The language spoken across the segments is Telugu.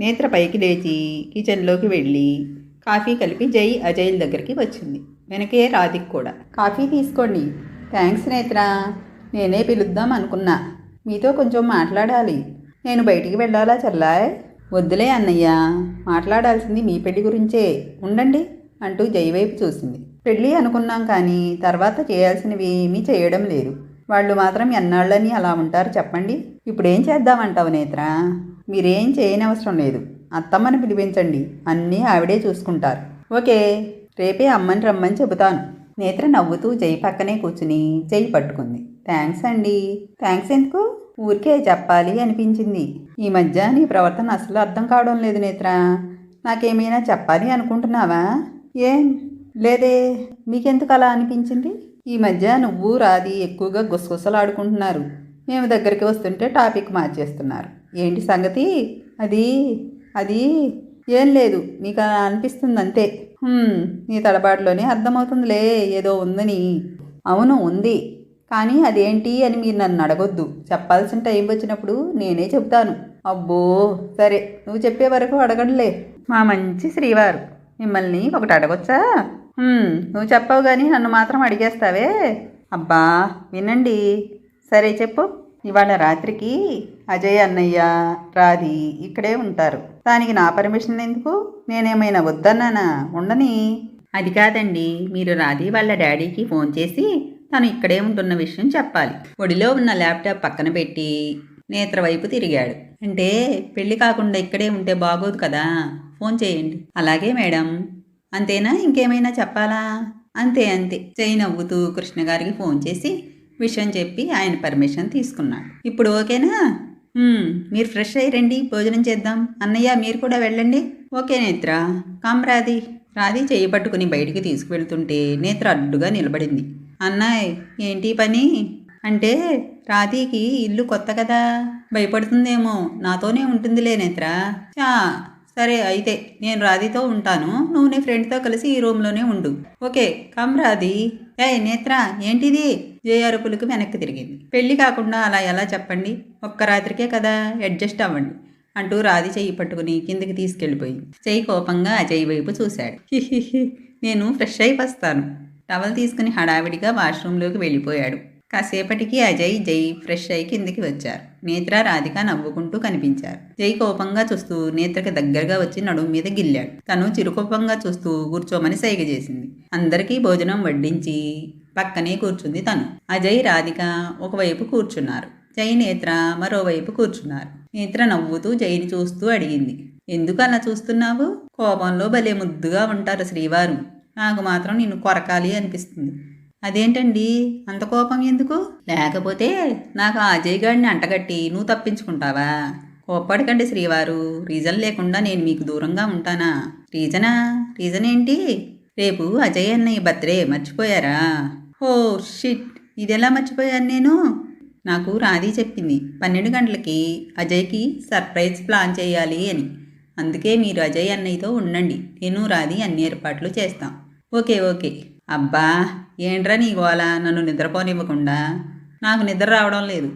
నేత్ర పైకి లేచి కిచెన్లోకి వెళ్ళి కాఫీ కలిపి జై అజయ్ల దగ్గరికి వచ్చింది. వెనకే రాధిక్ కూడా. కాఫీ తీసుకోండి. థ్యాంక్స్ నేత్ర. నేనే పిలుద్దాం అనుకున్నా. మీతో కొంచెం మాట్లాడాలి. నేను బయటికి వెళ్ళాలా చెల్లాయ్? వద్దులే అన్నయ్య. మాట్లాడాల్సింది మీ పెళ్ళి గురించే. ఉండండి అంటూ జై వైపు చూసింది. పెళ్ళి అనుకున్నాం కానీ తర్వాత చేయాల్సినవి ఏమీ చేయడం లేదు. వాళ్ళు మాత్రం ఎన్నాళ్ళని అలా ఉంటారు చెప్పండి. ఇప్పుడేం చేద్దామంటావు నేత్ర? మీరేం చేయనవసరం లేదు. అత్తమ్మని పిలిపించండి. అన్నీ ఆవిడే చూసుకుంటారు. ఓకే రేపే అమ్మని రమ్మని చెబుతాను. నేత్ర నవ్వుతూ జై పక్కనే కూర్చుని జై పట్టుకుంది. థ్యాంక్స్ అండి. థ్యాంక్స్ ఎందుకు? ఊరికే చెప్పాలి అనిపించింది. ఈ మధ్య నీ ప్రవర్తన అసలు అర్థం కావడం లేదు నేత్ర. నాకేమైనా చెప్పాలి అనుకుంటున్నావా? ఏం? లేదే. మీకెందుకు అలా అనిపించింది? ఈ మధ్య నువ్వు రాది ఎక్కువగా గుసగుసలాడుకుంటున్నారు. మేము దగ్గరికి వస్తుంటే టాపిక్ మార్చేస్తున్నారు. ఏంటి సంగతి? అది అది ఏం లేదు. నీకు అనిపిస్తుంది అంతే నీ తడబాటులోనే అర్థమవుతుందిలే. ఏదో ఉందని. అవును ఉంది. కానీ అదేంటి అని మీరు నన్ను అడగొద్దు. చెప్పాల్సిన టైం వచ్చినప్పుడు నేనే చెబుతాను. అబ్బో సరే. నువ్వు చెప్పే వరకు అడగడులే మా మంచి శ్రీవారు. మిమ్మల్ని ఒకటి అడగొచ్చా? నువ్వు చెప్పవు కానీ నన్ను మాత్రం అడిగేస్తావే. అబ్బా వినండి. సరే చెప్పు. ఇవాళ రాత్రికి అజయ్ అన్నయ్య రాధి ఇక్కడే ఉంటారు. దానికి నా పర్మిషన్ ఎందుకు? నేనేమైనా వద్దన్నానా? ఉండని. అది కాదండి. మీరు రాధి వాళ్ళ డాడీకి ఫోన్ చేసి తను ఇక్కడే ఉంటున్న విషయం చెప్పాలి. ఒడిలో ఉన్న ల్యాప్టాప్ పక్కన పెట్టి నేత్ర వైపు తిరిగాడు. అంటే పెళ్ళి కాకుండా ఇక్కడే ఉంటే బాగోదు కదా. ఫోన్ చేయండి. అలాగే మేడం. అంతేనా? ఇంకేమైనా చెప్పాలా? అంతే అంతే. చేయి నవ్వుతూ కృష్ణ గారికి ఫోన్ చేసి విషయం చెప్పి ఆయన పర్మిషన్ తీసుకున్నాడు. ఇప్పుడు ఓకేనా? మీరు ఫ్రెష్ అయ్యి రండి భోజనం చేద్దాం. అన్నయ్య మీరు కూడా వెళ్ళండి. ఓకే నేత్ర. కామ్ రాది రాధి చేయి పట్టుకుని బయటికి తీసుకువెళ్తుంటే నేత్ర అడ్డుగా నిలబడింది. అన్నాయ్ ఏంటి పని? అంటే రాధీకి ఇల్లు కొత్త కదా? భయపడుతుందేమో. నాతోనే ఉంటుందిలే నేత్ర. చా సరే అయితే నేను రాధితో ఉంటాను. నువ్వు నీ ఫ్రెండ్తో కలిసి ఈ రూమ్లోనే ఉండు. Okay come Radhi. ఏ నేత్ర ఏంటిది? జేఆరుపులకు వెనక్కి తిరిగింది. పెళ్ళి కాకుండా అలా ఎలా చెప్పండి? ఒక్క రాత్రికే కదా అడ్జస్ట్ అవ్వండి అంటూ రాధి చెయ్యి పట్టుకుని కిందికి తీసుకెళ్ళిపోయింది చెయ్యి కోపంగా అజయ్ వైపు చూశాడు. నేను ఫ్రెష్ అయి వస్తాను టవల్ తీసుకుని హడావిడిగా వాష్రూమ్లోకి వెళ్ళిపోయాడు. కాసేపటికి అజయ్ జై ఫ్రెష్ అయి కిందికి వచ్చారు. నేత్ర రాధిక నవ్వుకుంటూ కనిపించారు. జై కోపంగా చూస్తూ నేత్రకి దగ్గరగా వచ్చి నడుము మీద గిల్లాడు. తను చిరుకోపంగా చూస్తూ కూర్చోమని సైగ చేసింది. అందరికీ భోజనం వడ్డించి పక్కనే కూర్చుంది తను. అజయ్ రాధిక ఒకవైపు కూర్చున్నారు. జై నేత్ర మరోవైపు కూర్చున్నారు. నేత్ర నవ్వుతూ జైని చూస్తూ అడిగింది. ఎందుకు అలా చూస్తున్నావు? కోపంలో భలే ముద్దుగా ఉంటారు శ్రీవారు. నాకు మాత్రం నిన్ను కొరకాలి అనిపిస్తుంది. అదేంటండి? అంత కోపం ఎందుకు? లేకపోతే నాకు ఆ అజయ్ గాడిని అంటగట్టి నువ్వు తప్పించుకుంటావా? కోప్పడకండి శ్రీవారు. రీజన్ లేకుండా నేను మీకు దూరంగా ఉంటానా? రీజనా? రీజన్ ఏంటి రేపు అజయ్ అన్నయ్య బర్త్డే మర్చిపోయారా? Oh shit. ఇదెలా మర్చిపోయాను నేను? నాకు రాధి చెప్పింది. పన్నెండు గంటలకి అజయ్కి సర్ప్రైజ్ ప్లాన్ చేయాలి అని. అందుకే మీరు అజయ్ అన్నయ్యతో ఉండండి. నేను రాధి అన్ని ఏర్పాట్లు చేస్తాం. Okay okay. అబ్బా ఏంట్రా నీ గోల? నన్ను నిద్రపోనివ్వకుండా. నాకు నిద్ర రావడం లేదు.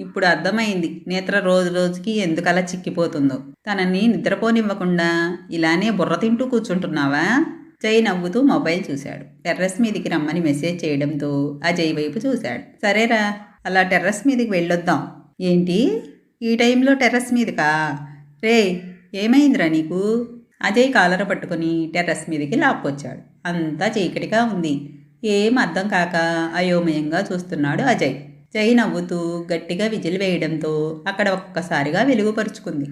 ఇప్పుడు అర్థమైంది. నేత్ర రోజు రోజుకి ఎందుకలా చిక్కిపోతుందో. తనని నిద్రపోనివ్వకుండా ఇలానే బుర్ర తింటూ కూర్చుంటున్నావా? జై నవ్వుతూ మొబైల్ చూశాడు. టెర్రస్ మీదికి రమ్మని మెసేజ్ చేయడంతో అజయ్ వైపు చూశాడు. సరేరా అలా టెర్రస్ మీదకి వెళ్ళొద్దాం. ఏంటి? ఈ టైంలో టెర్రస్ మీదకా? రే ఏమైందిరా నీకు? అజయ్ కాలర పట్టుకుని టెర్రస్ మీదకి లాక్కొచ్చాడు. అంతా చీకటిగా ఉంది. ఏం అర్థం కాక అయోమయంగా చూస్తున్నాడు అజయ్. జై నవ్వుతూ గట్టిగా విజిల్ వేయడంతో అక్కడ ఒక్కసారిగా వెలుగుపరుచుకుంది.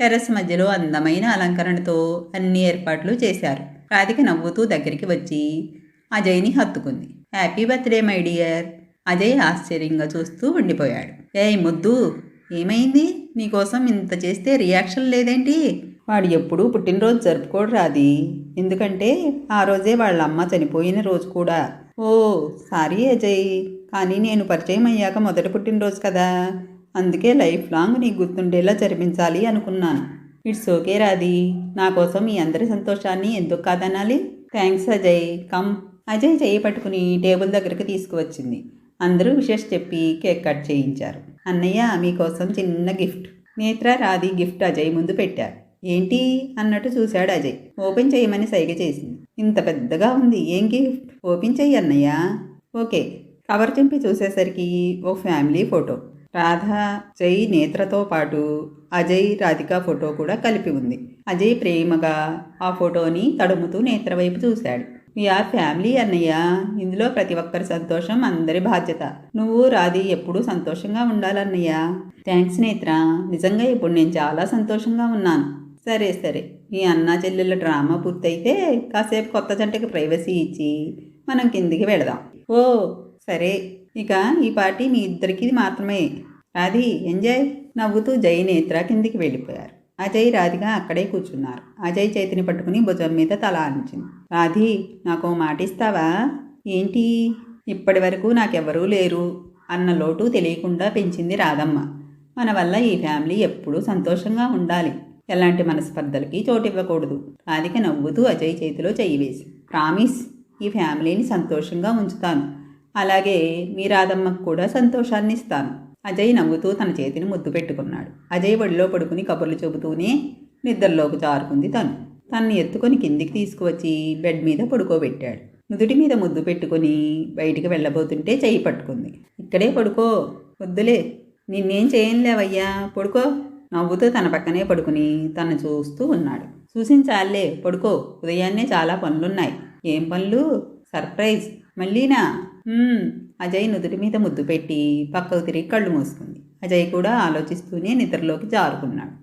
టెర్రస్ మధ్యలో అందమైన అలంకరణతో అన్ని ఏర్పాట్లు చేశారు. రాధిక నవ్వుతూ దగ్గరికి వచ్చి అజయ్ని హత్తుకుంది. Happy birthday my dear. Ajay ఆశ్చర్యంగా చూస్తూ ఉండిపోయాడు. ఏయ్ ముద్దు ఏమైంది? నీకోసం ఇంత చేస్తే రియాక్షన్ లేదేంటి? వాడు ఎప్పుడూ పుట్టినరోజు జరుపుకోడు రాది ఎందుకంటే ఆ రోజే వాళ్ళ అమ్మ చనిపోయిన రోజు కూడా. ఓ సారీ అజయ్ కానీ నేను పరిచయం అయ్యాక మొదటి పుట్టినరోజు కదా. అందుకే లైఫ్ లాంగ్ నీకు గుర్తుండేలా జరిపించాలి అనుకున్నాను. ఇట్స్ ఓకే రాది నా కోసం మీ అందరి సంతోషాన్ని ఎందుకు కాదనాలి? థ్యాంక్స్ అజయ్. కమ్. అజయ్ చేయి పట్టుకుని టేబుల్ దగ్గరికి తీసుకువచ్చింది. అందరూ విషెస్ చెప్పి కేక్ కట్ చేయించారు. అన్నయ్య మీకోసం చిన్న గిఫ్ట్. నేత్ర రాధి గిఫ్ట్ అజయ్ ముందు పెట్టారు. ఏంటి అన్నట్టు చూశాడు అజయ్. ఓపెన్ చేయమని సైగ చేసింది. ఇంత పెద్దగా ఉంది ఏం గిఫ్ట్? ఓపెన్ చెయ్యి అన్నయ్య. ఓకే. కవర్ చింపి చూసేసరికి ఓ ఫ్యామిలీ ఫోటో. రాధ జై నేత్రతో పాటు అజయ్ రాధిక ఫోటో కూడా కలిపి ఉంది. అజయ్ ప్రేమగా ఆ ఫోటోని తడుముతూ నేత్ర వైపు చూశాడు. ఆర్ ఫ్యామిలీ అన్నయ్య. ఇందులో ప్రతి ఒక్కరి సంతోషం అందరి బాధ్యత. నువ్వు రాధి ఎప్పుడూ సంతోషంగా ఉండాలన్నయ్య. థ్యాంక్స్ నేత్ర. నిజంగా ఇప్పుడు నేను చాలా సంతోషంగా ఉన్నాను. సరే సరే. ఈ అన్నా చెల్లెళ్ళ డ్రామా పూర్తయితే కాసేపు కొత్త జంటకి ప్రైవసీ ఇచ్చి మనం కిందికి వెళదాం. ఓ సరే. ఇక ఈ పార్టీ మీ ఇద్దరికి మాత్రమే. రాధి ఎంజాయ్. నవ్వుతూ జై నేత్ర కిందికి వెళ్ళిపోయారు. అజయ్ రాధిక అక్కడే కూర్చున్నారు. అజయ్ చేతిని పట్టుకుని భుజం మీద తల ఆనించింది రాధి నాకు మాట ఇస్తావా? ఏంటి? ఇప్పటి వరకు నాకెవరూ లేరు అన్న లోటు తెలియకుండా పెంచింది రాధమ్మ. మన వల్ల ఈ ఫ్యామిలీ ఎప్పుడూ సంతోషంగా ఉండాలి. ఎలాంటి మనస్పర్ధలకి చోటు ఇవ్వకూడదు రాధిక నవ్వుతూ అజయ్ చేతిలో చెయ్యి వేసి ప్రామిస్ ఈ ఫ్యామిలీని సంతోషంగా ఉంచుతాను. అలాగే మీ రాధమ్మకు కూడా సంతోషాన్ని ఇస్తాను. అజయ్ నవ్వుతూ తన చేతిని ముద్దు పెట్టుకున్నాడు. అజయ్ ఒడిలో పడుకుని కబుర్లు చెబుతూనే నిద్రలోకి జారుకుంది తను. తన్ని ఎత్తుకొని కిందికి తీసుకువచ్చి బెడ్ మీద పడుకోబెట్టాడు. నుదుటి మీద ముద్దు పెట్టుకొని బయటికి వెళ్ళబోతుంటే చెయ్యి పట్టుకుంది. ఇక్కడే పడుకో వద్దులే. నిన్నేం చేయనులేవయ్యా పడుకో. నవ్వుతూ తన పక్కనే పడుకుని తను చూస్తూ ఉన్నాడు. చూసించాలే పడుకో ఉదయాన్నే చాలా పనులున్నాయి. ఏం పనులు? సర్ప్రైజ్. మళ్ళీనా? అజయ్ నుదుటి మీద ముద్దు పెట్టి పక్కకు తిరిగి కళ్ళు మూసుకుంది. అజయ్ కూడా ఆలోచిస్తూనే నిద్రలోకి జారుకున్నాడు.